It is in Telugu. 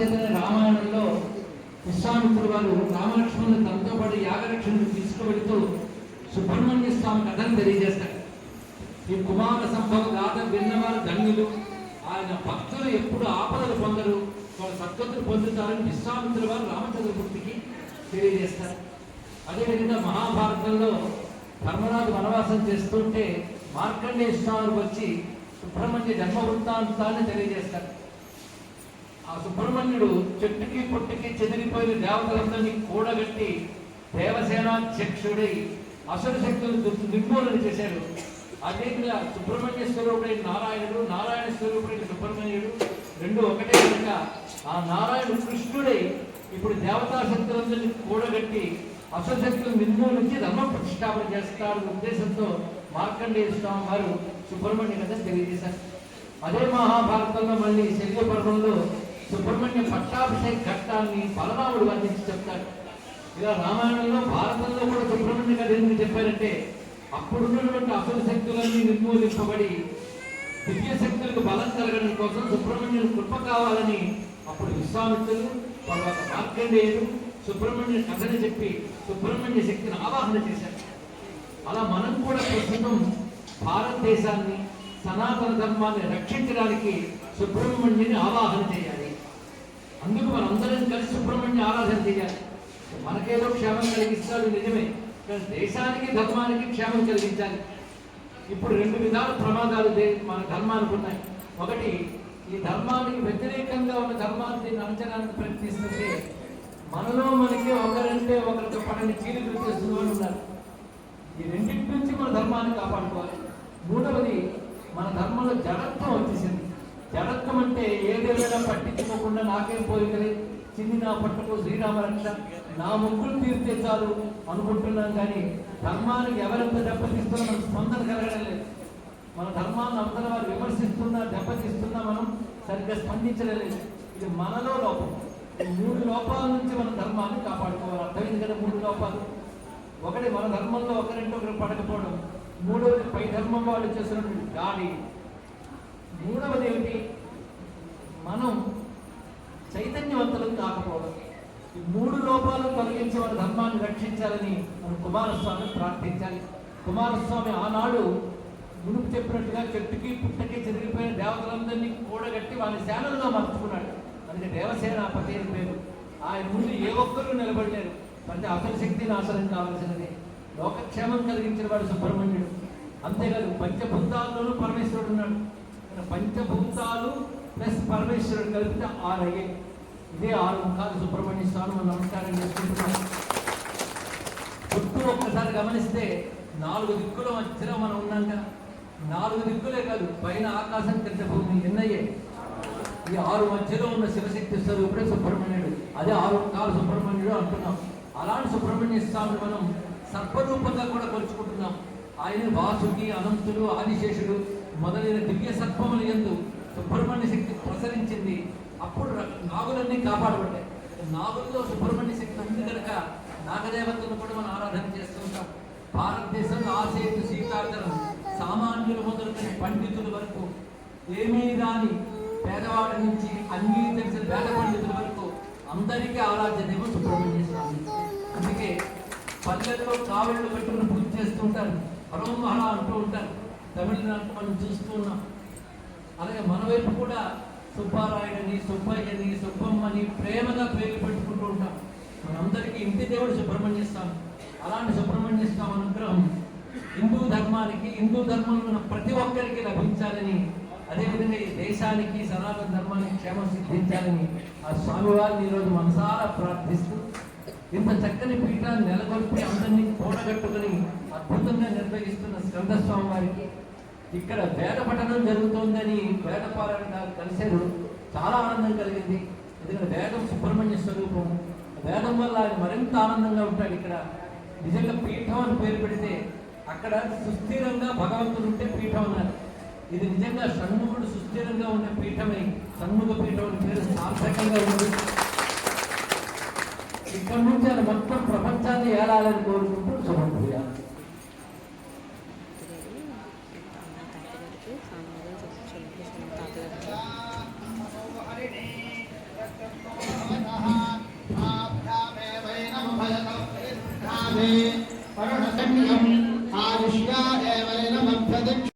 చేతనే రామాయణంలో విశ్వామిత్రుడు వారు రామలక్ష్మణులు తనతో పాటు యాగలక్ష్మణులు తీసుకువెడుతూ సుబ్రహ్మణ్య స్వామి కథను తెలియజేస్తారు. ఈ కుమార సంభవ గాథ విన్నవారు ధన్యులు. ఆయన భక్తులు ఎప్పుడు ఆపదలు పొందరు. వాళ్ళ సద్గతులు పొందుతారని విశ్వామిత్రుడు వారు రామచంద్రమూర్తికి తెలియజేస్తారు. అదేవిధంగా మహాభారతంలో ధర్మరాజు వనవాసం చేస్తుంటే మార్కండేయ స్వామి వచ్చి సుబ్రహ్మణ్య జన్మ వృత్తాంతాన్ని తెలియజేస్తారు. ఆ సుబ్రహ్మణ్యుడు చెట్టుకి పుట్టుకి చెదిరిపోయిన దేవతలందరినీ కూడగట్టి దేవసేనాధ్యక్షుడై అసలు శక్తులను నిర్మూలన చేశాడు అదేవిధంగా సుబ్రహ్మణ్య స్వరూపుడైన నారాయణుడు నారాయణ స్వరూపుడైన సుబ్రహ్మణ్యుడు రెండు ఒకటే కనుక ఆ నారాయణుడు కృష్ణుడై ఇప్పుడు దేవతా శక్తులందరినీ కూడగట్టి అసశక్తులు నిర్మూలించి ధర్మ ప్రతిష్టాపన చేస్తాడు ఉద్దేశంతో మార్కండేయ స్వామి వారు సుబ్రహ్మణ్య కథ తెలియజేశారు. అదే మహాభారతంలో మళ్ళీ సుబ్రహ్మణ్య పట్టాభిషేక ఘట్టాన్ని బలరాముడు వర్ణించి చెప్తాడు. ఇలా రామాయణంలో భారతంలో కూడా సుబ్రహ్మణ్య గారు ఎందుకు చెప్పారంటే అప్పుడున్నటువంటి అసుర శక్తులన్నీ నిర్మూలింపబడి దివ్య శక్తులకు బలం కలగడం కోసం సుబ్రహ్మణ్యుని కృప కావాలని అప్పుడు విశ్వామిత్రులు తర్వాత మార్కండేయులు సుబ్రహ్మణ్య కథని చెప్పి సుబ్రహ్మణ్య శక్తిని ఆవాహన చేశారు. అలా మనం కూడా ప్రస్తుతం భారతదేశాన్ని సనాతన ధర్మాన్ని రక్షించడానికి సుబ్రహ్మణ్యుని ఆవాహన చేయాలి. అందుకు మనందరం కలిసి సుబ్రహ్మణ్య ఆరాధన చేయాలి. మనకేదో క్షేమం కలిగిస్తాడు నిజమే కానీ దేశానికి ధర్మానికి క్షేమం కలిగించాలి. ఇప్పుడు రెండు విధాల ప్రమాదాలు మన ధర్మానికి ఉన్నాయి. ఒకటి ఈ ధర్మానికి వ్యతిరేకంగా ఉన్న ధర్మాన్ని నడచడానికి ప్రయత్నిస్తుంటే మనలో మనకి ఒకరంటే ఒకరికి పడని చీలికలు చేస్తున్న వాళ్ళు ఉన్నారు. ఈ రెండింటి నుంచి మన ధర్మాన్ని కాపాడుకోవాలి. మూడవది మన ధర్మంలో జడత్వం వచ్చేసింది. జడత్వం అంటే ఏదేమైనా పట్టించుకోకుండా నాకేం పోలికలే చిన్ని నా పట్టుకు శ్రీరామ రక్ష నా ముగ్గులు తీర్చే చాలు అనుకుంటున్నాం కానీ ధర్మానికి ఎవరెంత దెబ్బతిస్తున్నా మనకు స్పందన కలగడం లేదు. మన ధర్మాన్ని అవతల వారు విమర్శిస్తున్నా దెబ్బతిస్తున్నా మనం సరిగ్గా స్పందించలేదు ఇది మనలో లోపం. ఈ మూడు లోపాల నుంచి మన ధర్మాన్ని కాపాడుకోవాలి. అర్థమైంది కదా మూడు లోపాలు? ఒకటి మన ధర్మంలో ఒకరింటి ఒకరు పడకపోవడం మూడోది పై ధర్మం వాళ్ళు చేసినటువంటి దాడి మూడవది ఏమిటి మనం చైతన్యవంతులం కాకపోవడం. ఈ మూడు లోపాలు తొలగించి వారి ధర్మాన్ని రక్షించాలని మనం కుమారస్వామి ప్రార్థించాలి. కుమారస్వామి ఆనాడు మునుపు చెప్పినట్టుగా చెట్టుకి పుట్టకి చెదిరిపోయిన దేవతలందరినీ కూడగట్టి వాళ్ళ సేనలుగా మార్చుకున్నాడు. అందుకే దేవసేనాపతి అని పేరు. ఆయన ముందు ఏ ఒక్కరూ నిలబడలేరు. ప్రతి అసలు శక్తి నాశనం కావాల్సినది. లోకక్షేమం కలిగించిన వాడు సుబ్రహ్మణ్యుడు. అంతేకాదు పంచభూతాల్లోనూ పరమేశ్వరుడు ఉన్నాడు. పంచభూతాలు ప్లస్ పరమేశ్వరుడు కలిపితే ఆరు అయ్యాయి. ఇదే ఆరు ముఖాలు సుబ్రహ్మణ్య స్వామి మనం నమస్కారం చేసుకుంటున్నాం. చుట్టూ ఒక్కసారి గమనిస్తే నాలుగు దిక్కుల మధ్యలో మనం ఉన్నాం కదా. నాలుగు దిక్కులే కాదు పైన ఆకాశం కింద భూమి ఎన్నయ్యే ఈ ఆరు మధ్యలో ఉన్న శివశక్తి స్వరూపుడే సుబ్రహ్మణ్యుడు. అదే ఆరు కాలు సుబ్రహ్మణ్యుడు అంటున్నాం. అలాంటి సుబ్రహ్మణ్య స్వామిని మనం సర్పరూపంగా కూడా కొలుచుకుంటున్నాం. ఆయన వాసుకి అనంతుడు ఆదిశేషుడు మొదలైన దివ్య సత్వములు యందు సుబ్రహ్మణ్య శక్తి ప్రసరించింది. అప్పుడు నాగులన్నీ కాపాడబడ్డాయి. నాగుల్లో సుబ్రహ్మణ్య శక్తి ఉంది కనుక నాగదేవతలను కూడా మనం ఆరాధన చేస్తూ ఉంటాం. భారతదేశంలో ఆసేతు సీతాచలం సామాన్యులు మొదలుకొని పండితుల వరకు ఏమీ రాని పేదవాడి నుంచి అన్నీ తెలిసిన వేద పండితుల వరకు అందరికీ ఆరాధ్య దైవం సుబ్రహ్మణ్య స్వామి. అందుకే పల్లెల్లో కావళ్ళు పెట్టుకుని పూజ చేస్తుంటారు హరోమహర అంటూ ఉంటారు. తమిళనాడు మనం చూస్తూ ఉన్నాం అలాగే మన వైపు కూడా సుబ్బారాయుడని సుబ్బయ్యని సుబ్బమ్మని ప్రేమగా పేర్లు పెట్టుకుంటూ ఉంటాం. మనందరికీ ఇంటి దేవుడు సుబ్రహ్మణ్య స్వామి. అలాంటి సుబ్రహ్మణ్య స్వామి అనుగ్రహం హిందూ ధర్మానికి హిందూ ధర్మంలో ఉన్న ప్రతి ఒక్కరికి లభించాలని అదేవిధంగా ఈ దేశానికి సనాతన ధర్మానికి క్షేమం సిద్ధించాలని ఆ స్వామివారిని ఈరోజు మనసారా ప్రార్థిస్తూ ఇంత చక్కని పీఠాన్ని నెలకొల్పి అందరినీ కూడగట్టుకుని అద్భుతంగా నిర్వహిస్తున్న స్కంద స్వామి వారికి ఇక్కడ వేద పఠనం జరుగుతోందని వేదపాలన గారు కలిశారు. చాలా ఆనందం కలిగింది. ఎందుకంటే వేదం సుబ్రహ్మణ్య స్వరూపం. వేదం వల్ల ఆయన మరింత ఆనందంగా ఉంటాడు ఇక్కడ. నిజంగా పీఠం అని పేరు పెడితే అక్కడ సుస్థిరంగా భగవంతుడు ఉంటే పీఠం అన్నారు. ఇది నిజంగా షణ్ముఖుడు సుస్థిరంగా ఉన్న పీఠమై. షణ్ముఖ పీఠం అని పేరు సార్థకంగా ఉంది. ఇక్కడి నుంచి ఆయన మొత్తం ప్రపంచాన్ని ఏలాలని కోరుకుంటూ శుభక్రియ ఆవిష్యా ఏవైన మధ్య